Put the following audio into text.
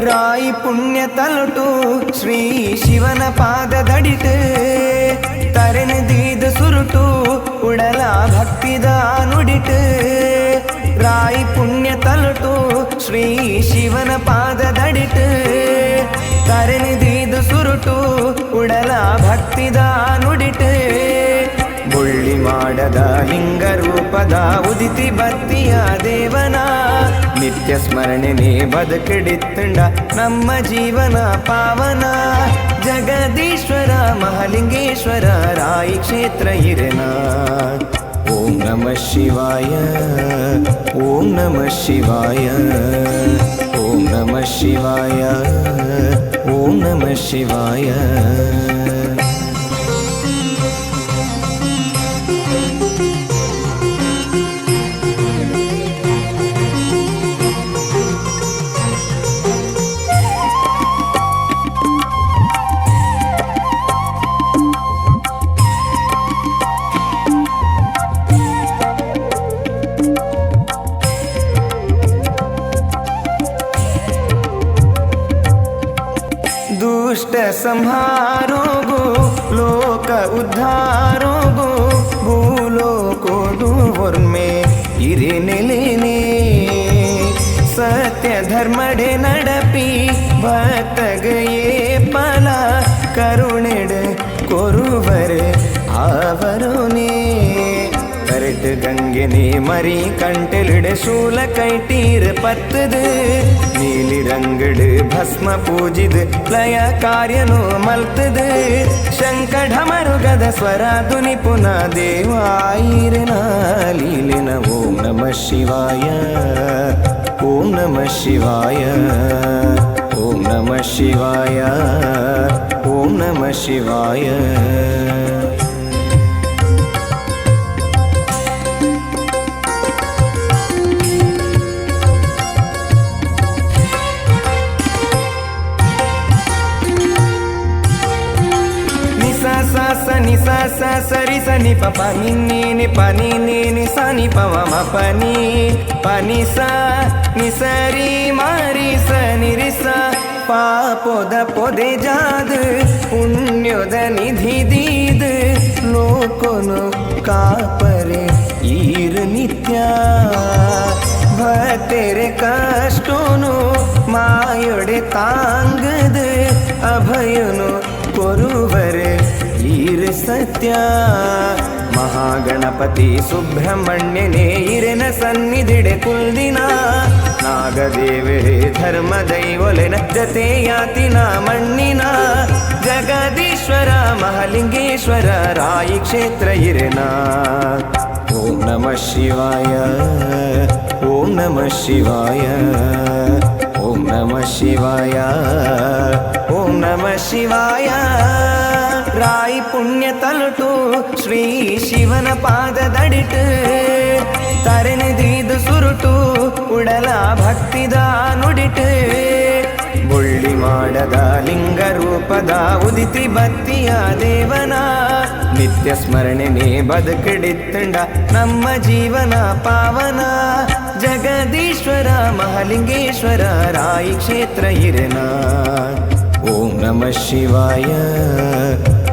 ರಾಯಿ ಪುಣ್ಯ ತಲುಟು. ಶ್ರೀ ಶಿವನ ಪಾದ ದಡಿತೆ. ತರೆನ ದೀದ ಸುರುಟು. ಉಡಲ ಭಕ್ತಿದ ನುಡಿಟೆ ರಾಯಿ ಪುಣ್ಯ ತಲುಟು. ಶ್ರೀ ಶಿವನ ಪಾದ ದಡಿತೆ. ತರೆನ ದೀದ ಸುರುಟು. ಉಡಲ ಭಕ್ತಿದ ನುಡಿಟೆ ಮಾಡದ ಲಿಂಗ ರೂಪದ ಉದಿತಿ ಬತ್ತಿಯ ದೇವನ ನಿತ್ಯ ಸ್ಮರಣೆನೇ ಬದುಕಿಡಿತ್ತುಂಡ ನಮ್ಮ ಜೀವನ ಪಾವನ ಜಗದೀಶ್ವರ ಮಹಾಲಿಂಗೇಶ್ವರ ರಾಯಿ ಕ್ಷೇತ್ರ ಇರೆನ ಓಂ ನಮ ಶಿವಾಯ ಓಂ ನಮ ಶಿವಾಯ ಓಂ ನಮ ಶಿವಾಯ ಓಂ ನಮ ಶಿವಾಯ दुष्ट संहारो गो लोक उद्धारो गो भूलो को दूर में इरे लेने सत्य धर्मडे नडपी भक्त गए पला करुणेड कोरुवर आवरोने கரட்டு கங்கனே மறி கண்டிலிட சூல கைட்டீர் பத்துது ನೀಲಿ ರಂಗ ಭಸ್ಮ ಪೂಜಿದ, ಲಯ ಕಾರ್ಯನು ಮಲ್ತದ. ಶಂಕಡ ಮರುಗದ ಸ್ವರ ದುನಿ ಪುನ ದೇವಾಯಿರನ ಲೀಲ ಓಂ ನಮ ಶಿವಾಯ, ಓಂ ನಮ ಶಿವಾಯ, ಓಂ ನಮ ಶಿವಾಯ, ಓಂ ನಮ ಶಿವಾಯ. ಸ ಸರಿ ಸನಿ ಪ ಪನಿ ನೀನಿ ಪನಿ ನೀನಿ ಸನಿ ಪವ, ಮ ಪನಿ ಪನಿ ಸ, ನಿ ಸರಿ ಮಾರಿ ಸ ನಿರಿ ಸ. ಪಾಪೋದ ಪೊದೆ ಜಾದ, ಪುಣ್ಯದ ನಿಧಿ ದೀದ, ಲೋಕನು ಕಾಪರೆ ಈರ ನಿತ್ಯ. ಭಕ್ತರೆ ಕಷ್ಟೋನು ಮಾಯೊಡೆ ತಾಂಗದ, ಅಭಯನು ಕೊರುವರೆ. ಸತ್ಯ ಮಹಾಗಣಪತಿ ಸುಬ್ರಹ್ಮಣ್ಯನೇ ಇರೆನ ಸನ್ನಿಧಿಡೆ ಕುಲ್ದಿನ ನಾಗದೇವರೇ ಧರ್ಮ ದೈವಲೆನ ಜತೆ ಯಾತಿನ ಮಣ್ಣಿನ ಜಗದೀಶ್ವರ ಮಹಾಲಿಂಗೇಶ್ವರ ರಾಯಿ ಕ್ಷೇತ್ರ ಇರೆನ ಓಂ ನಮ ಶಿವಾಯ ಓಂ ನಮ ಶಿವಾಯ ಓಂ ನಮ ಶಿವಾಯ ಓಂ ನಮ ಶಿವಾಯ ರಾಯಿ ತಲುಟು ಶ್ರೀ ಶಿವನ ಪಾದದಡಿಟು. ತರೆನೆದೀದು ಸುರುಟು, ಉಡಲ ಭಕ್ತಿದ ನುಡಿಟು. ಬುಳ್ಳಿ ಮಾಡದ ಲಿಂಗ ರೂಪದ ಉದಿತಿ ಬತ್ತಿಯ ದೇವನ. ನಿತ್ಯ ಸ್ಮರಣೆನೇ ಬದುಕಿಡಿತ್ತುಂಡ ನಮ್ಮ ಜೀವನ ಪಾವನ. ಜಗದೀಶ್ವರ ಮಹಾಲಿಂಗೇಶ್ವರ ರಾಯಿ ಕ್ಷೇತ್ರ ಇರೆನ ಓಂ ನಮ ಶಿವಾಯ.